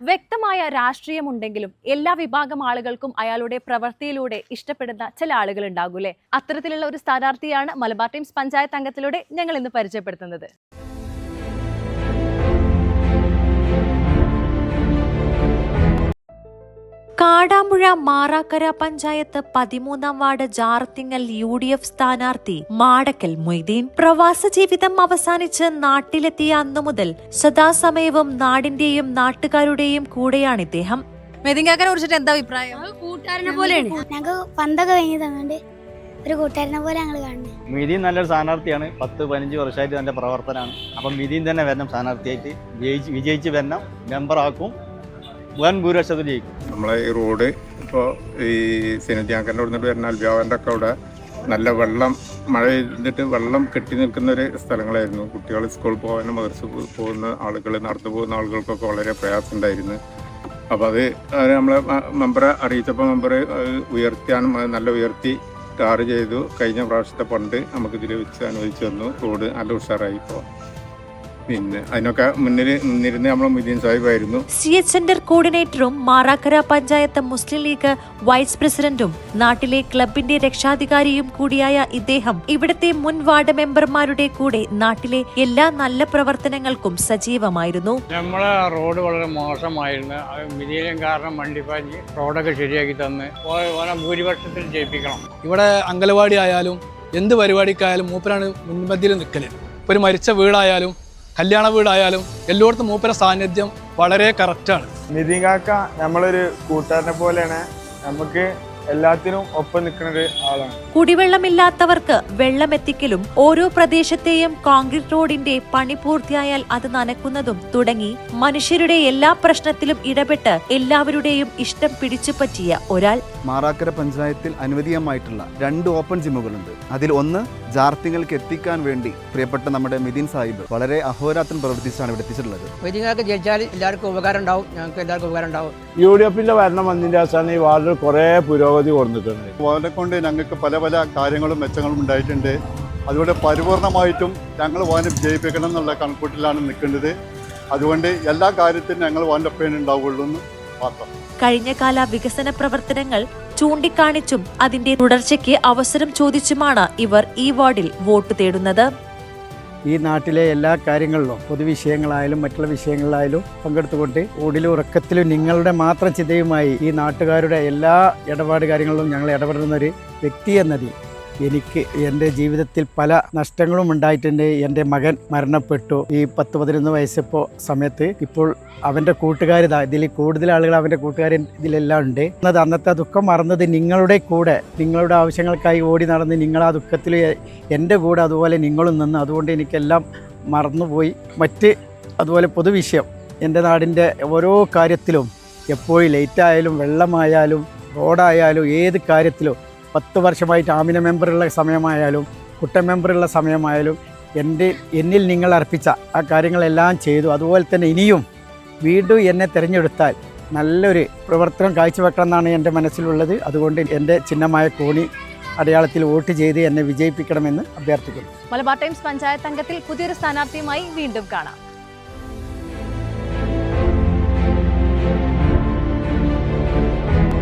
വ്യക്തമായ രാഷ്ട്രീയമുണ്ടെങ്കിലും എല്ലാ വിഭാഗം ആളുകൾക്കും അയാളുടെ പ്രവൃത്തിയിലൂടെ ഇഷ്ടപ്പെടുന്ന ചില ആളുകൾ ഉണ്ടാകൂലേ അത്തരത്തിലുള്ള ഒരു സ്ഥാനാർത്ഥിയാണ് മലബാർ ടൈംസ് പഞ്ചായത്ത് അംഗത്തിലൂടെ ഞങ്ങൾ ഇന്ന് പരിചയപ്പെടുത്തുന്നത്. കാടാമ്പുഴ മാറാക്കര പഞ്ചായത്ത് പതിമൂന്നാം ward Jarthingal U D F സ്ഥാനാർത്ഥി മാടക്കൽ മൊയ്തീൻ. പ്രവാസ ജീവിതം അവസാനിച്ച് നാട്ടിലെത്തിയ അന്നു മുതൽ സദാസമയവും നാടിന്റെയും നാട്ടുകാരുടെയും കൂടെയാണ് ഇദ്ദേഹം. മെതിങ്കാക്കനെ കുറിച്ചിട്ട് എന്താ അഭിപ്രായം? കൂട്ടുകാരനെ പോലെയാണ്. ഞങ്ങൾക്ക് പന്തൊക്കെ കഴിഞ്ഞ് തന്നുകൊണ്ട് ഒരു കൂട്ടുകാരനെ പോലെ ഞങ്ങൾ കാണുന്നത് മിഥീൻ നല്ലൊരു സ്ഥാനാർത്ഥിയാണ്. പത്ത് പതിനഞ്ച് വർഷമായിട്ട് നല്ല പ്രവർത്തനമാണ്. അപ്പം മിഥീൻ തന്നെ വരണം സ്ഥാനാർത്ഥിയായിട്ട്. വിജയിച്ച് വിജയിച്ച് വരണം. മെമ്പറാക്കും. വൻ ഭൂരിപക്ഷത്തിൽ ജയിക്കും. നമ്മളെ ഈ റോഡ് ഇപ്പോൾ ഈ സിനത്യാങ്കന്റെ അവിടെ നിന്ന് വരുന്ന അൽബ്യാവന്റെ ഒക്കെ അവിടെ നല്ല വെള്ളം മഴ ചെയ്തിട്ട് വെള്ളം കെട്ടി നിൽക്കുന്ന ഒരു സ്ഥലങ്ങളായിരുന്നു. കുട്ടികൾ സ്കൂളിൽ പോകാനും മദർസ് പോകുന്ന ആളുകൾ നടന്നു പോകുന്ന ആളുകൾക്കൊക്കെ വളരെ പ്രയാസമുണ്ടായിരുന്നു അപ്പോൾ അത് നമ്മളെ മെമ്പറെ അറിയിച്ചപ്പോൾ മെമ്പർ ഉയർത്തിയാനും അത് നല്ല ഉയർത്തി ടാർ ചെയ്തു. കഴിഞ്ഞ പ്രാവശ്യത്തെ പണ്ട് നമുക്ക് ഇതിൽ വെച്ച് അനുവദിച്ചു തന്നു. റോഡ് നല്ല ഉഷാറായി ഇപ്പോൾ പിന്നെ അതിനൊക്കെ മുന്നിൽ നിന്നിരുന്ന നമ്മളെ മുദീൻ സാഹിബായിരുന്നു സി എച്ച് സെന്റർ കോർഡിനേറ്ററും മാറാക്കര പഞ്ചായത്ത് മുസ്ലിം ലീഗ് വൈസ് പ്രസിഡന്റും നാട്ടിലെ ക്ലബിന്റെ രക്ഷാധികാരിയും കൂടിയായ ഇദ്ദേഹം ഇവിടത്തെ മുൻ വാർഡ് മെമ്പർമാരുടെ കൂടെ നാട്ടിലെ എല്ലാ നല്ല പ്രവർത്തനങ്ങൾക്കും സജീവമായിരുന്നു. നമ്മളെ റോഡ് വളരെ മോശമായിരുന്നു. മിതിയിലും കാരണം വണ്ടിപ്പാഞ്ഞ് റോഡൊക്കെ ശരിയാക്കി തന്ന്. ഭൂരിപക്ഷത്തിൽ ജയിപ്പിക്കണം. ഇവിടെ അങ്കലവാടി ആയാലും എന്ത് പരിപാടിക്കായാലും മൂപ്പരാണ് മുൻപന്തിയിൽ നിൽക്കൽ. ഒരു മരിച്ച വീടായാലും കല്യാണ വീടായാലും എല്ലായിടത്തും മൂപ്പര സാന്നിധ്യം വളരെ കറക്റ്റാണ് നിതിൻ കാക്ക നമ്മളൊരു കൂട്ടുകാരനെ പോലെയാണ്. നമുക്ക് എല്ലാത്തിനും ഒപ്പം നിൽക്കുന്ന ഒരു ആളാണ്. കുടിവെള്ളമില്ലാത്തവർക്ക് വെള്ളം എത്തിക്കലും ഓരോ പ്രദേശത്തെയും കോൺക്രീറ്റ് റോഡിന്റെ പണി പൂർത്തിയായാൽ അത് നനക്കുന്നതും തുടങ്ങി മനുഷ്യരുടെ എല്ലാ പ്രശ്നത്തിലും ഇടപെട്ട് എല്ലാവരുടെയും ഇഷ്ടം പിടിച്ചുപറ്റിയ ഒരാൾ. മാറാക്കര പഞ്ചായത്തിൽ അനുവദീയമായിട്ടുള്ള രണ്ട് ഓപ്പൺ ജിമ്മുകളുണ്ട്. അതിൽ ഒന്ന് ജാർത്തിങ്ങൾക്ക് എത്തിക്കാൻ വേണ്ടി പ്രിയപ്പെട്ട നമ്മുടെ മിഥിൻ സാഹിബ് വളരെ അഹോരാത്രം പ്രവർത്തിച്ചാണ് ഇവിടെ എത്തിച്ചിട്ടുള്ളത്. ജയിച്ചാൽ എല്ലാവർക്കും ഉപകാരം ഉണ്ടാവും ഞങ്ങൾക്ക് എല്ലാവർക്കും ഉപകാരം ഉണ്ടാവും യു ഡി എഫിന്റെ ഭരണം വന്നതിന്റെ അവസാനം ഈ വാർഡിൽ കുറെ പുരോഗതി കൊടുത്തിട്ടുണ്ട് അവരെ കൊണ്ട് ഞങ്ങൾക്ക് പല പല കാര്യങ്ങളും മെച്ചങ്ങളും ഉണ്ടായിട്ടുണ്ട്. അതുകൊണ്ട് പരിപൂർണമായിട്ടും ഞങ്ങൾ വാനെ വിജയിപ്പിക്കണം എന്നുള്ള കണക്കൂട്ടിലാണ് നിൽക്കേണ്ടത്. അതുകൊണ്ട് എല്ലാ കാര്യത്തിനും ഞങ്ങൾ വാന്റെ ഒപ്പം ഉണ്ടാവുള്ളൂ എന്ന് മാത്രം. കഴിഞ്ഞ കാല വികസന പ്രവർത്തനങ്ങൾ ചൂണ്ടിക്കാണിച്ചും അതിന്റെ തുടർച്ചയ്ക്ക് അവസരം ചോദിച്ചുമാണ് ഇവർ ഈ വാർഡിൽ വോട്ട് തേടുന്നത്. ഈ നാട്ടിലെ എല്ലാ കാര്യങ്ങളിലും പൊതുവിഷയങ്ങളായാലും മറ്റുള്ള വിഷയങ്ങളിലായാലും പങ്കെടുത്തുകൊണ്ട് ഓടിലും ഉറക്കത്തിലും നിങ്ങളുടെ മാത്രം ചിന്തയുമായി ഈ നാട്ടുകാരുടെ എല്ലാ ഇടപാട് കാര്യങ്ങളിലും ഞങ്ങൾ ഇടപെടുന്ന ഒരു വ്യക്തി എന്നതിൽ എനിക്ക് എന്റെ ജീവിതത്തിൽ പല നഷ്ടങ്ങളും ഉണ്ടായിട്ടുണ്ട്. എന്റെ മകൻ മരണപ്പെട്ടു. ഈ പത്ത് പതിനൊന്ന് വയസ്സിപ്പോൾ സമയത്ത് ഇപ്പോൾ അവന്റെ കൂട്ടുകാരിതാ ഇതിൽ കൂടുതൽ ആളുകൾ അവന്റെ കൂട്ടുകാർ ഇതിലെല്ലാം ഉണ്ട്. എന്നത് അന്നത്തെ ദുഃഖം മറന്നത് നിങ്ങളുടെ കൂടെ നിങ്ങളുടെ ആവശ്യങ്ങൾക്കായി ഓടി നടന്ന് നിങ്ങൾ ആ ദുഃഖത്തിൽ എന്റെ കൂടെ അതുപോലെ നിങ്ങളും നിന്ന് അതുകൊണ്ട് എനിക്കെല്ലാം മറന്നുപോയി. മറ്റ് അതുപോലെ പൊതുവിഷയം എന്റെ നാടിന്റെ ഓരോ കാര്യത്തിലും എപ്പോഴും ലേറ്റായാലും വെള്ളമായാലും റോഡായാലും ഏത് കാര്യത്തിലും പത്ത് വർഷമായിട്ട് ആമിന മെമ്പറുള്ള സമയമായാലും കുട്ട മെമ്പറുള്ള സമയമായാലും എന്റെ എന്നിൽ നിങ്ങൾ അർപ്പിച്ച ആ കാര്യങ്ങളെല്ലാം ചെയ്തു. അതുപോലെ തന്നെ ഇനിയും വീണ്ടും എന്നെ തിരഞ്ഞെടുത്താൽ നല്ലൊരു പ്രവർത്തനം കാഴ്ചവെക്കണം എന്നാണ് എന്റെ മനസ്സിലുള്ളത്. അതുകൊണ്ട് എന്റെ ചിഹ്നമായ കോണി അടയാളത്തിൽ വോട്ട് ചെയ്ത് എന്നെ വിജയിപ്പിക്കണമെന്ന് അഭ്യർത്ഥിക്കുന്നു. മലബാർ ടൈംസ് പഞ്ചായത്ത് അംഗത്തിൽ പുതിയൊരു സ്ഥാനാർത്ഥിയുമായി വീണ്ടും കാണാം.